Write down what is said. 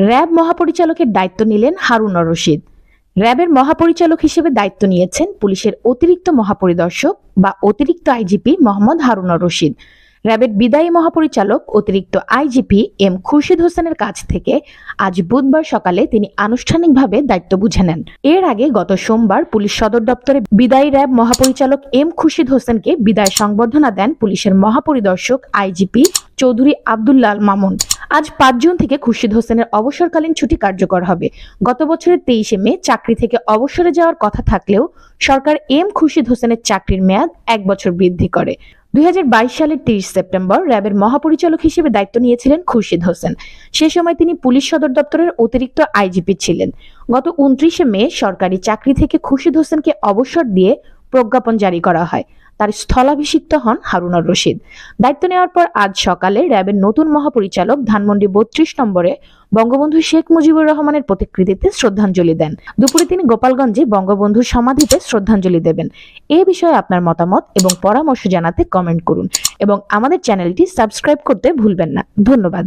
RAB মহাপরিচালকের দায়িত্ব নিলেন হারুনর রশিদ। র্যাবের মহাপরিচালক হিসেবে দায়িত্ব নিয়েছেন পুলিশের অতিরিক্ত মহাপরিদর্শক বা অতিরিক্ত আইজিপি মোহাম্মদ হারুনর রশিদ। র্যাবের বিদায়ী মহাপরিচালক অতিরিক্ত আইজিপি এম খুরশিদ হোসেনের কাছ থেকে আজ বুধবার সকালে তিনি আনুষ্ঠানিকভাবে দায়িত্ব বুঝে নেন। এর আগে গত সোমবার পুলিশ সদর দপ্তরে বিদায়ী র্যাব মহাপরিচালক এম খুরশিদ হোসেনকে বিদায় সংবর্ধনা দেন পুলিশের মহাপরিদর্শক আইজিপি চৌধুরী আবদুল্লাহ মামুন। আজ পাঁচ জুন থেকে খুরশিদ হোসেনের অবসরকালীন ছুটি কার্যকর হবে। গত বছরের তেইশে মে চাকরি থেকে অবসরে যাওয়ার কথা থাকলেও সরকার এম খুরশিদ হোসেনের চাকরির মেয়াদ এক বছর বৃদ্ধি করে। দুই হাজার বাইশ সালের তিরিশ সেপ্টেম্বর র্যাবের মহাপরিচালক হিসেবে দায়িত্ব নিয়েছিলেন খুরশিদ হোসেন। সে সময় তিনি পুলিশ সদর দপ্তরের অতিরিক্ত আইজিপি ছিলেন। গত উনত্রিশে মে সরকারি চাকরি থেকে খুরশিদ হোসেনকে অবসর দিয়ে প্রজ্ঞাপন জারি করা হয়। তার স্থলাভিষিক্ত হন হারুনর রশিদ। দায়িত্ব নেওয়ার পর আজ সকালে র্যাবের নতুন মহাপরিচালক ধানমন্ডি বত্রিশ নম্বরে বঙ্গবন্ধু শেখ মুজিবুর রহমানের প্রতিকৃতিতে শ্রদ্ধাঞ্জলি দেন। দুপুরে তিনি গোপালগঞ্জে বঙ্গবন্ধুর সমাধিতে শ্রদ্ধাঞ্জলি দেবেন। এ বিষয়ে আপনার মতামত এবং পরামর্শ জানাতে কমেন্ট করুন এবং আমাদের চ্যানেলটি সাবস্ক্রাইব করতে ভুলবেন না। ধন্যবাদ।